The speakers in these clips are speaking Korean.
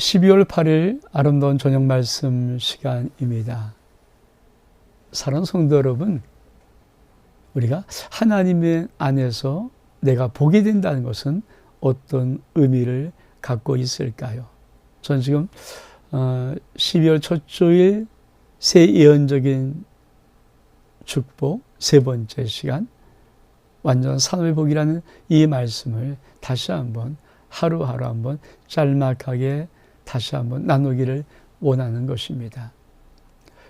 12월 8일 아름다운 저녁 말씀 시간입니다. 사랑하는 성도 여러분, 우리가 하나님의 안에서 내가 보게 된다는 것은 어떤 의미를 갖고 있을까요? 전 지금 12월 어, 첫 주일 새 예언적인 축복 세 번째 시간 완전 산업의 복이라는 이 말씀을 다시 한번 하루하루 한번 짤막하게 다시 한번 나누기를 원하는 것입니다.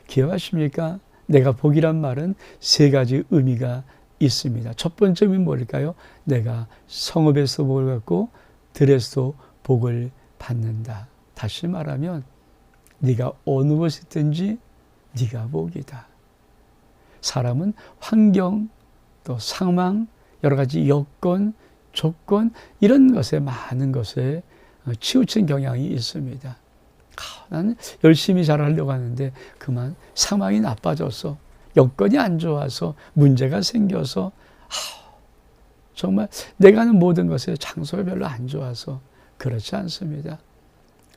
기억하십니까? 내가 복이란 말은 세 가지 의미가 있습니다. 첫 번째 의미는 뭘까요? 내가 성읍에서 복을 받고 들에서 복을 받는다. 다시 말하면 네가 어느 곳에 있든지 네가 복이다. 사람은 환경 또 상황 여러 가지 여건 조건 이런 것에 많은 것에 치우친 경향이 있습니다. 나는 열심히 잘 하려고 하는데 그만 상황이 나빠져서 여건이 안 좋아서 문제가 생겨서 정말 내가 하는 모든 것에 장소가 별로 안 좋아서 그렇지 않습니다.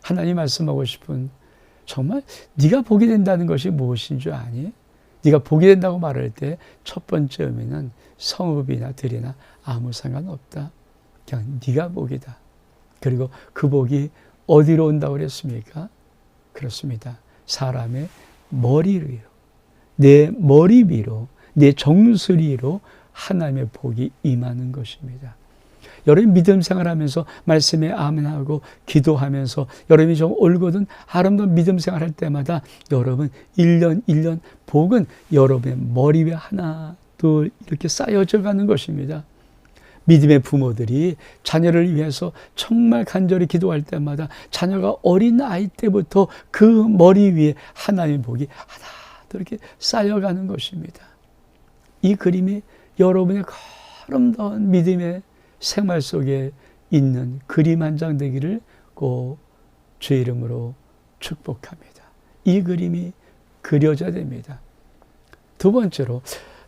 하나님 말씀하고 싶은 정말 네가 보게 된다는 것이 무엇인 줄 아니? 네가 보게 된다고 말할 때 첫 번째 의미는 성읍이나 들이나 아무 상관없다. 그냥 네가 복이다. 그리고 그 복이 어디로 온다고 그랬습니까? 그렇습니다. 사람의 머리 위로, 내 머리 위로, 내 정수리로 하나님의 복이 임하는 것입니다. 여러분 믿음 생활하면서 말씀에 아멘하고 기도하면서 여러분이 좀 올거든 아름다운 믿음 생활할 때마다 여러분 1년 1년 복은 여러분의 머리 위에 하나 둘 이렇게 쌓여져 가는 것입니다. 믿음의 부모들이 자녀를 위해서 정말 간절히 기도할 때마다 자녀가 어린 아이 때부터 그 머리 위에 하나님의 복이 하나 더 이렇게 쌓여가는 것입니다. 이 그림이 여러분의 아름다운 믿음의 생활 속에 있는 그림 한 장 되기를 꼭 주의 이름으로 축복합니다. 이 그림이 그려져야 됩니다. 두 번째로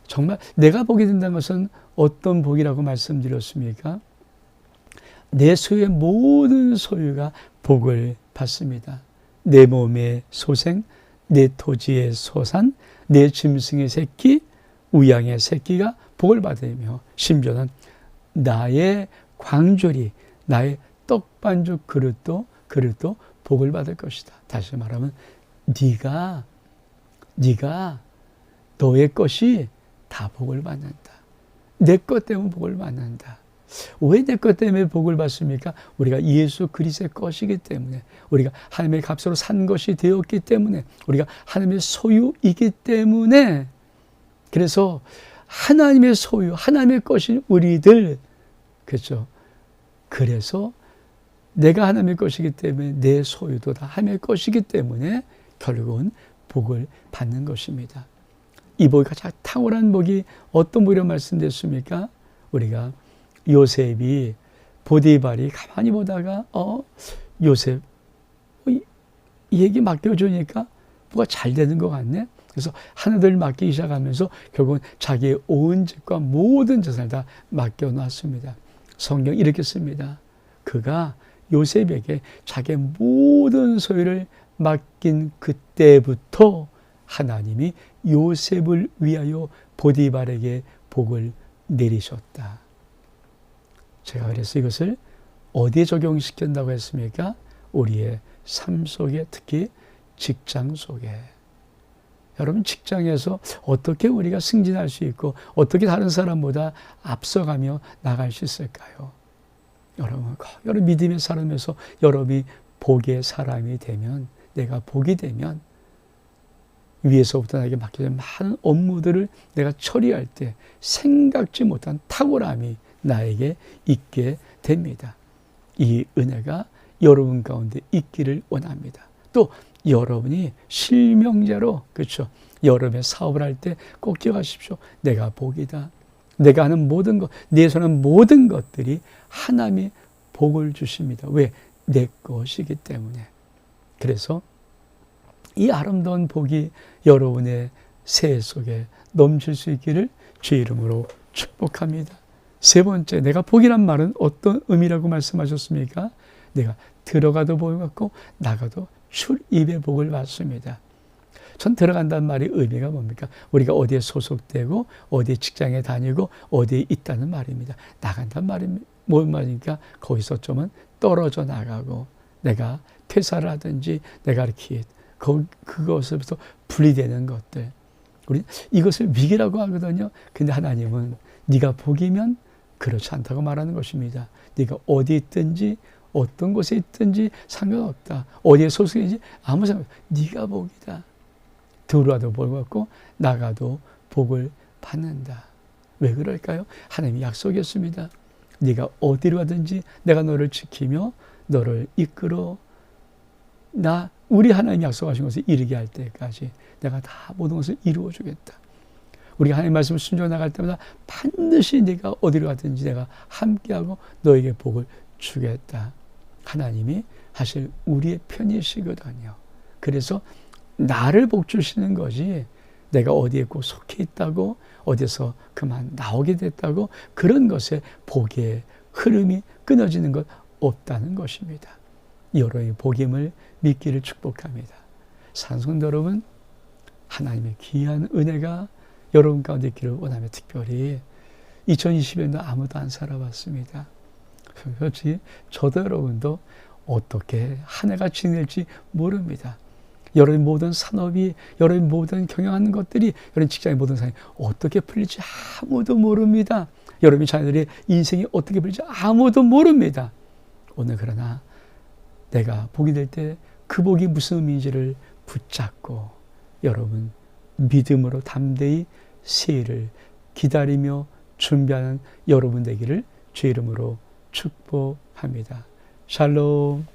정말 내가 보게 된다는 것은 어떤 복이라고 말씀드렸습니까? 내 소유의 모든 소유가 복을 받습니다. 내 몸의 소생, 내 토지의 소산, 내 짐승의 새끼, 우양의 새끼가 복을 받으며 심지어는 나의 광주리, 나의 떡반죽 그릇도 그릇도 복을 받을 것이다. 다시 말하면 네가 네가 너의 것이 다 복을 받는다. 내 것 때문에 복을 받는다. 왜 내 것 때문에 복을 받습니까? 우리가 예수 그리스의 것이기 때문에 우리가 하나님의 값으로 산 것이 되었기 때문에 우리가 하나님의 소유이기 때문에 그래서 하나님의 소유, 하나님의 것인 우리들 그렇죠. 그래서 내가 하나님의 것이기 때문에 내 소유도 다 하나님의 것이기 때문에 결국은 복을 받는 것입니다. 이 복이 가장 탁월한 복이 어떤 복이라고 말씀드렸습니까? 우리가 요셉이 보디발이 가만히 보다가 어 요셉 어, 이, 이 얘기 맡겨주니까 뭐가 잘 되는 것 같네. 그래서 하나들 맡기기 시작하면서 결국은 자기의 온 집과 모든 재산을 다 맡겨놨습니다. 성경 이렇게 씁니다. 그가 요셉에게 자기의 모든 소유를 맡긴 그때부터 하나님이 요셉을 위하여 보디발에게 복을 내리셨다. 제가 그래서 이것을 어디에 적용시킨다고 했습니까? 우리의 삶 속에 특히 직장 속에. 여러분 직장에서 어떻게 우리가 승진할 수 있고 어떻게 다른 사람보다 앞서가며 나갈 수 있을까요? 여러분, 여러분 믿음의 사람에서 여러분이 복의 사람이 되면 내가 복이 되면 위에서부터 나에게 맡겨진 많은 업무들을 내가 처리할 때 생각지 못한 탁월함이 나에게 있게 됩니다. 이 은혜가 여러분 가운데 있기를 원합니다. 또 여러분이 실명자로 그렇죠. 여러분의 사업을 할 때 꼭 기억하십시오. 내가 복이다. 내가 하는 모든 것, 내 손은 모든 것들이 하나님이 복을 주십니다. 왜? 내 것이기 때문에. 그래서 이 아름다운 복이 여러분의 새 속에 넘칠 수 있기를 주 이름으로 축복합니다. 세 번째, 내가 복이란 말은 어떤 의미라고 말씀하셨습니까? 내가 들어가도 복을 받고 나가도 출입의 복을 받습니다. 전 들어간다는 말이 의미가 뭡니까? 우리가 어디에 소속되고 어디 직장에 다니고 어디에 있다는 말입니다. 나간다는 말이 뭔 말입니까? 거기서 좀은 떨어져 나가고 내가 퇴사를 하든지 내가 이렇게 그, 그것으로부터 분리되는 것들. 우리 이것을 위기라고 하거든요. 근데 하나님은 네가 복이면 그렇지 않다고 말하는 것입니다. 네가 어디 있든지 어떤 곳에 있든지 상관없다. 어디에 소속인지 아무 상관. 네가 복이다. 들어와도 복 받고 나가도 복을 받는다. 왜 그럴까요? 하나님이 약속했습니다. 네가 어디로 가든지 내가 너를 지키며 너를 이끌어 나 우리 하나님 약속하신 것을 이르게 할 때까지 내가 다 모든 것을 이루어 주겠다. 우리가 하나님 말씀을 순종 나갈 때마다 반드시 네가 어디로 가든지 내가 함께하고 너에게 복을 주겠다. 하나님이 사실 우리의 편이시거든요. 그래서 나를 복 주시는 거지 내가 어디에 꼭 속해 있다고 어디서 그만 나오게 됐다고 그런 것에 복의 흐름이 끊어지는 것 없다는 것입니다. 여러분의 복임을 믿기를 축복합니다. 산성도 여러분 하나님의 귀한 은혜가 여러분 가운데 있기를 원하며 특별히 2020년도 아무도 안 살아봤습니다. 솔직히 저도 여러분도 어떻게 한 해가 지낼지 모릅니다. 여러분 모든 산업이 여러분 모든 경영하는 것들이 여러분 직장의 모든 상황이 어떻게 풀릴지 아무도 모릅니다. 여러분 자녀들의 인생이 어떻게 풀릴지 아무도 모릅니다. 오늘 그러나 내가 복이 될 때 그 복이 무슨 의미인지를 붙잡고 여러분 믿음으로 담대히 새해를 기다리며 준비하는 여러분 되기를 주 이름으로 축복합니다. 샬롬